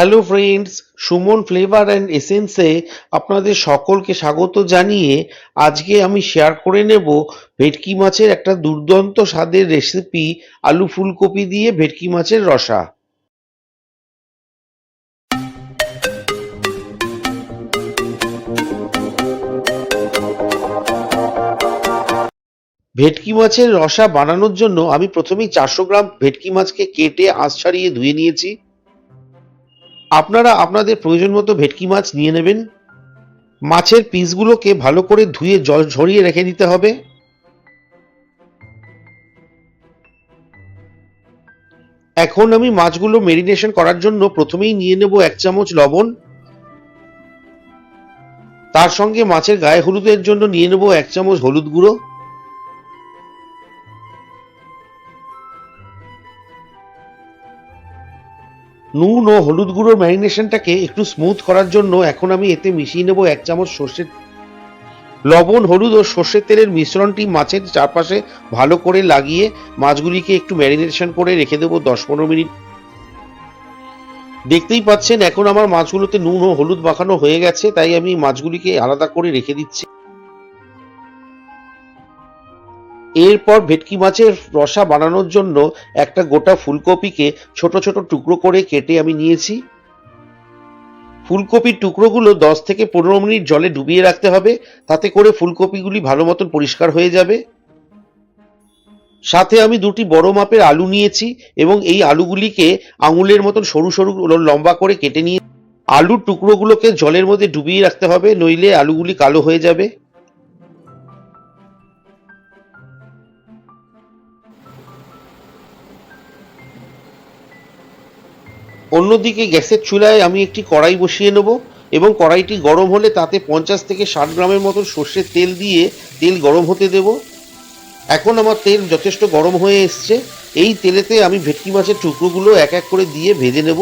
Hello friends Suman flavour and এসেন্সে আপনাদের সকলকে স্বাগত জানিয়ে আজকে আমি শেয়ার করে নেব ভেটকি মাছের একটা দুর্দান্ত স্বাদের রেসিপি আলু ফুলকপি দিয়ে ভেটকি মাছের রসা। ভেটকি মাছের রসা বানানোর জন্য আমি প্রথমেই চারশো গ্রাম ভেটকি মাছকে কেটে আঁশ ছাড়িয়ে ধুয়ে নিয়েছি। আপনারা আপনাদের প্রয়োজন মতো ভেটকি মাছ নিয়ে নেবেন। মাছের পিসগুলোকে ভালো করে ধুয়ে জল ঝরিয়ে রেখে দিতে হবে। এখন আমি মাছগুলো মেরিনেশন করার জন্য প্রথমেই নিয়ে নেব এক চামচ লবণ। তার সঙ্গে মাছের গায়ে হলুদের জন্য নিয়ে নেব এক চামচ হলুদ গুঁড়ো। নুন ও হলুদ গুঁড়োর ম্যারিনেশনটাকে একটু স্মুথ করার জন্য এখন আমি এতে মিশিয়ে নেব এক চামচ সর্ষের লবণ, হলুদ ও সর্ষের তেলের মিশ্রণটি মাছের চারপাশে ভালো করে লাগিয়ে মাছগুলিকে একটু ম্যারিনেশন করে রেখে দেবো দশ পনেরো মিনিট। দেখতেই পাচ্ছেন, এখন আমার মাছগুলোতে নুন ও হলুদ মাখানো হয়ে গেছে, তাই আমি মাছগুলিকে আলাদা করে রেখে দিচ্ছি। এরপর ভেটকি মাছের রসা বানানোর জন্য একটা গোটা ফুলকপিকে ছোট ছোট টুকরো করে কেটে আমি নিয়েছি। ফুলকপির টুকরোগুলো দশ থেকে পনেরো মিনিট জলে ডুবিয়ে রাখতে হবে, তাতে করে ফুলকপিগুলি ভালো মতন পরিষ্কার হয়ে যাবে। সাথে আমি দুটি বড় মাপের আলু নিয়েছি এবং এই আলুগুলিকে আঙুলের মতন সরু সরু লম্বা করে কেটে নিয়ে আলুর টুকরোগুলোকে জলের মধ্যে ডুবিয়ে রাখতে হবে, নইলে আলুগুলি কালো হয়ে যাবে। অন্যদিকে গ্যাসের চুলায় আমি একটি কড়াই বসিয়ে নেব এবং কড়াইটি গরম হলে তাতে পঞ্চাশ থেকে ষাট গ্রামের মতো সর্ষের তেল দিয়ে তেল গরম হতে দেব। এখন আমার তেল যথেষ্ট গরম হয়ে এসছে। এই তেলেতে আমি ভেটকি মাছের টুকরোগুলো এক এক করে দিয়ে ভেজে নেব।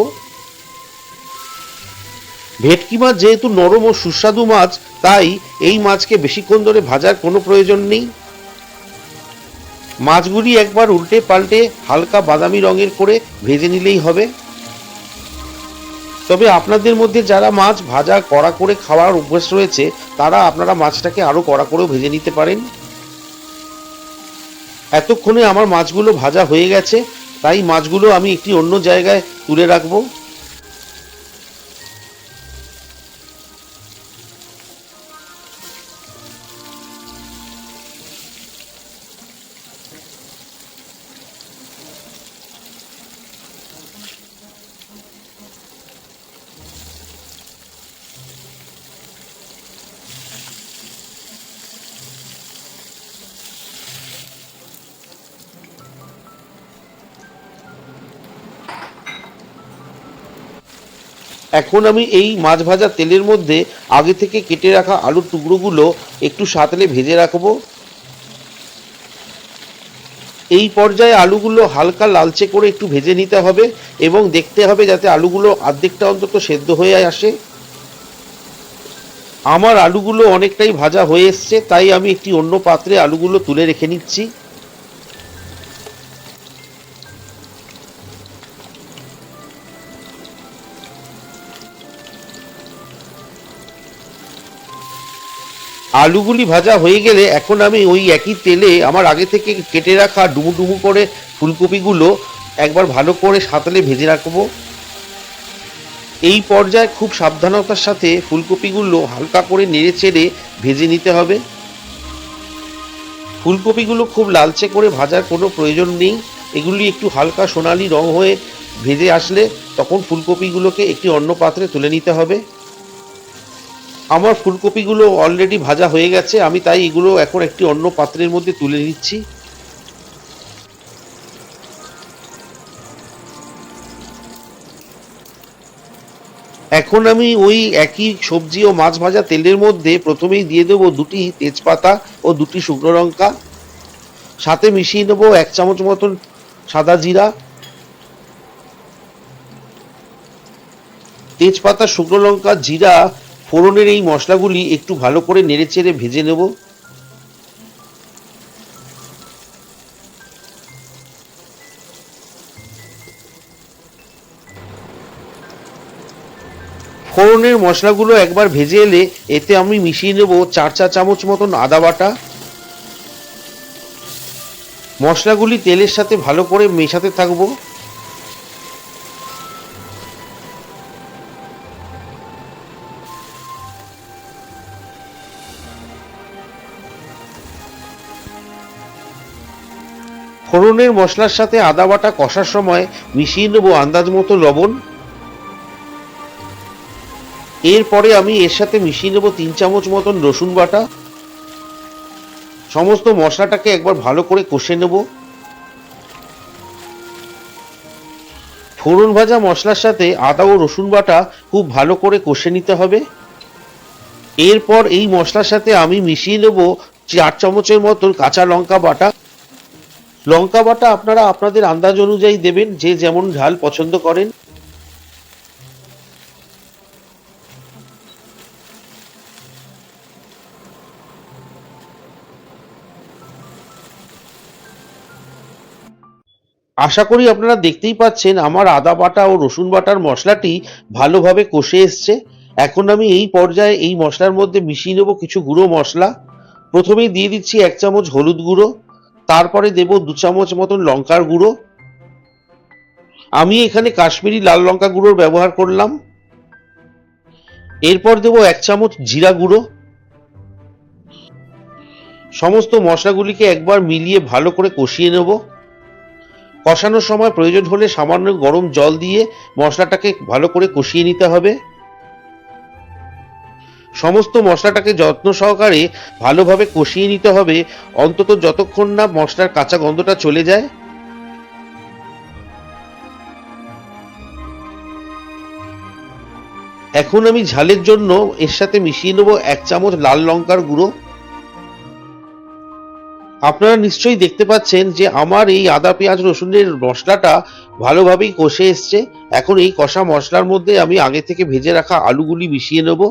ভেটকি মাছ যেহেতু নরম ও সুস্বাদু মাছ, তাই এই মাছকে বেশিক্ষণ ধরে ভাজার কোনো প্রয়োজন নেই। মাছগুলি একবার উল্টে পাল্টে হালকা বাদামি রঙের করে ভেজে নিলেই হবে। তবে আপনাদের মধ্যে যারা মাছ ভাজা, কড়া করে খাওয়ার অভ্যাস রয়েছে, তারা আপনারা মাছটাকে আরও কড়া করেও ভেজে নিতে পারেন। এতক্ষণে আমার মাছগুলো ভাজা হয়ে গেছে, তাই মাছগুলো আমি একটি অন্য জায়গায় তুলে রাখব। এখন আমি এই মাছ ভাজা তেলের মধ্যে আগে থেকে কেটে রাখা আলুর টুকরোগুলো একটু সাঁতলে ভেজে রাখব। এই পর্যায়ে আলুগুলো হালকা লালচে করে একটু ভেজে নিতে হবে এবং দেখতে হবে যাতে আলুগুলো অর্ধেকটা অন্তত সেদ্ধ হয়ে আসে। আমার আলুগুলো অনেকটাই ভাজা হয়ে এসছে, তাই আমি একটি অন্য পাত্রে আলুগুলো তুলে রেখে নিচ্ছি। আলুগুলি ভাজা হয়ে গেলে এখন আমি ওই একই তেলে আমার আগে থেকে কেটে রাখা ডুমু ডুমু করে ফুলকপিগুলো একবার ভালো করে সাঁতলে ভেজে রাখব। এই পর্যায়ে খুব সাবধানতার সাথে ফুলকপিগুলো হালকা করে নেড়ে চেড়ে ভেজে নিতে হবে। ফুলকপিগুলো খুব লালচে করে ভাজার কোনো প্রয়োজন নেই। এগুলি একটু হালকা সোনালি রং হয়ে ভেজে আসলে তখন ফুলকপিগুলোকে একটি অন্য পাত্রে তুলে নিতে হবে। আমার ফুলকপিগুলো অলরেডি ভাজা হয়ে গেছে, আমি তাই এগুলো এখন একটি অন্য পাত্রের মধ্যে তুলে নিচ্ছি। এখন আমি ওই একই সবজি ও মাছ ভাজা তেলের মধ্যে প্রথমেই দিয়ে দেবো দুটি তেজপাতা ও দুটি শুকনো লঙ্কা। সাথে মিশিয়ে নেব এক চামচ মতন সাদা জিরা। তেজপাতা, শুকনো লঙ্কা, জিরা ফোড়নের এই মশলাগুলি একটু ভালো করে নেড়েচেড়ে ভেজে নেব। ফোড়নের মশলাগুলো একবার ভেজে এলে এতে আমি মিশিয়ে নেব চার চা চামচ মতন আদা বাটা। মশলাগুলি তেলের সাথে ভালো করে মেশাতে থাকব। ফোড়নের মশলার সাথে আদা বাটা কষার সময় মিশিয়ে নেব আন্দাজ মতো লবণ। এরপরে আমি এর সাথে মিশিয়ে নেব তিন চামচ মতন রসুন বাটা। সমস্ত মশলাটাকে একবার ভালো করে কষে নেব। ফোড়ন ভাজা মশলার সাথে আদা ও রসুন বাটা খুব ভালো করে কষে নিতে হবে। এরপর এই মশলার সাথে আমি মিশিয়ে নেব চার চামচের মতন কাঁচা লঙ্কা বাটা। লঙ্কা বাটা আপনারা আপনাদের আন্দাজ অনুযায়ী দেবেন, যে যেমন ঝাল পছন্দ করেন। আশা করি আপনারা দেখতেই পাচ্ছেন, আমার আদা বাটা ও রসুন বাটার মশলাটি ভালোভাবে কষে এসছে। এখন আমি এই পর্যায়ে এই মশলার মধ্যে মিশিয়ে নেব কিছু গুঁড়ো মশলা। প্রথমেই দিয়ে দিচ্ছি এক চামচ হলুদ গুঁড়ো। তারপরে দেব দু চামচ মতন লঙ্কার গুঁড়ো। আমি এখানে কাশ্মীরি লাল লঙ্কা গুঁড়োর ব্যবহার করলাম। এরপর দেব এক চামচ জিরা গুঁড়ো। সমস্ত মশলাগুলিকে একবার মিলিয়ে ভালো করে কষিয়ে নেব। কষানোর সময় প্রয়োজন হলে সামান্য গরম জল দিয়ে মশলাটাকে ভালো করে কষিয়ে নিতে হবে। সমস্ত মশলাটাকে যত্ন সহকারে ভালোভাবে কষিয়ে নিতে হবে। অন্তত যতক্ষণ না মশলার কাঁচা গন্ধটা চলে যায়। এখন আমি ঝালের জন্য এর সাথে মিশিয়ে নেব এক চামচ লাল লঙ্কার গুঁড়ো। আপনারা নিশ্চয়ই দেখতে পাচ্ছেন যে আমার এই আদা, পেঁয়াজ, রসুনের মশলাটা ভালোভাবেই কষে এসছে। এখন এই কষা মশলার মধ্যে আমি আগে থেকে ভেজে রাখা আলুগুলি মিশিয়ে নেব।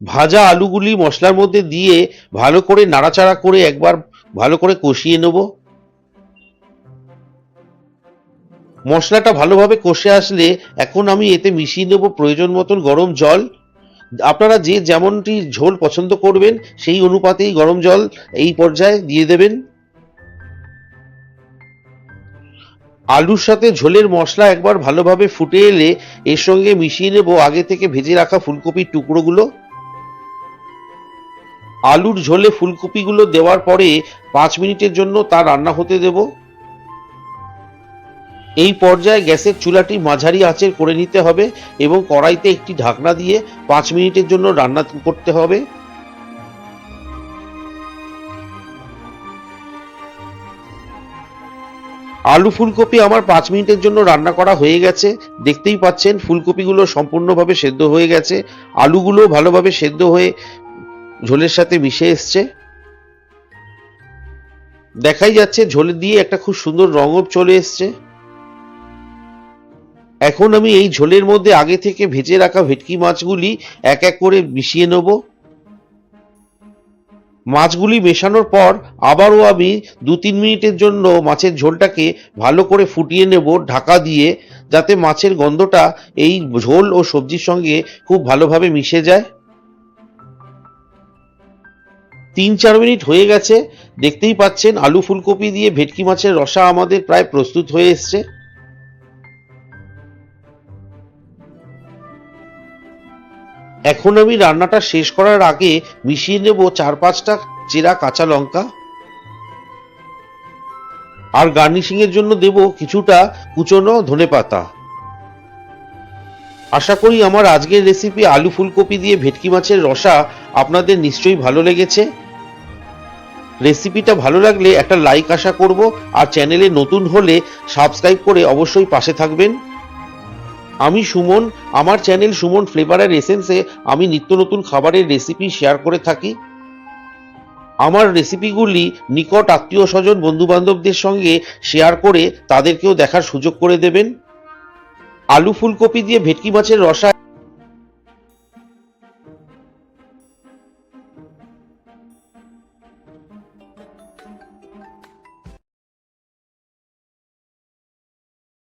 ভাজা আলুগুলি মশলার মধ্যে দিয়ে ভালো করে নাড়াচাড়া করে একবার ভালো করে কষিয়ে নেব। মশলাটা ভালোভাবে কষে আসলে এখন আমি এতে মিশিয়ে নেব প্রয়োজন মতন গরম জল। আপনারা যে যেমনটি ঝোল পছন্দ করবেন, সেই অনুপাতেই গরম জল এই পর্যায়ে দিয়ে দেবেন। আলুর সাথে ঝোলের মশলা একবার ভালোভাবে ফুটে এলে এর সঙ্গে মিশিয়ে নেব আগে থেকে ভেজে রাখা ফুলকপির টুকরোগুলো। আলুর ঝোলে ফুলকপিগুলো দেওয়ার পরে পাঁচ মিনিটের জন্য তা রান্না হতে দেব। এই পর্যায়ে গ্যাসের চুলাটি মাঝারি আঁচের করে নিতে হবে এবং কড়াইতে একটি ঢাকনা দিয়ে পাঁচ মিনিটের জন্য রান্না করতে হবে। আলু ফুলকপি আমার পাঁচ মিনিটের জন্য রান্না করা হয়ে গেছে। দেখতেই পাচ্ছেন, ফুলকপিগুলো সম্পূর্ণভাবে সেদ্ধ হয়ে গেছে। আলুগুলো ভালোভাবে সেদ্ধ হয়ে ঝোলের সাথে মিশে এসছে। দেখাই যাচ্ছে ঝোলে দিয়ে একটা খুব সুন্দর রঙও চলে এসছে। এখন আমি এই ঝোলের মধ্যে আগে থেকে ভেজে রাখা ভেটকি মাছগুলি এক এক করে মিশিয়ে নেব। মাছগুলি মেশানোর পর আবারও আমি দু তিন মিনিটের জন্য মাছের ঝোলটাকে ভালো করে ফুটিয়ে নেব ঢাকা দিয়ে, যাতে মাছের গন্ধটা এই ঝোল ও সবজির সঙ্গে খুব ভালোভাবে মিশে যায়। তিন চার মিনিট হয়ে গেছে, দেখতেই পাচ্ছেন আলু ফুলকপি দিয়ে ভেটকি মাছের রসা আমাদের প্রায় প্রস্তুত হয়ে এসছে। এখন আমি রান্নাটা শেষ করার আগে মিশিয়ে নেব চার পাঁচটা চেরা কাঁচা লঙ্কা। আর গার্নিশিং এর জন্য দেব কিছুটা কুচনো ধনে পাতা। আশা করি আমার আজকের রেসিপি আলু ফুলকপি দিয়ে ভেটকি মাছের রসা আপনাদের নিশ্চয়ই ভালো লেগেছে। রেসিপিটা ভালো লাগলে একটা লাইক আশা করব, আর চ্যানেলে নতুন হলে সাবস্ক্রাইব করে অবশ্যই পাশে থাকবেন। আমি সুমন, আমার চ্যানেল সুমন ফ্লেভারের এসেন্সে আমি নিত্য নতুন খাবারের রেসিপি শেয়ার করে থাকি। আমার রেসিপিগুলি নিকট আত্মীয় স্বজন বন্ধু বান্ধবদের সঙ্গে শেয়ার করে তাদেরকেও দেখার সুযোগ করে দেবেন। আলু ফুলকপি দিয়ে ভেটকি মাছের রসা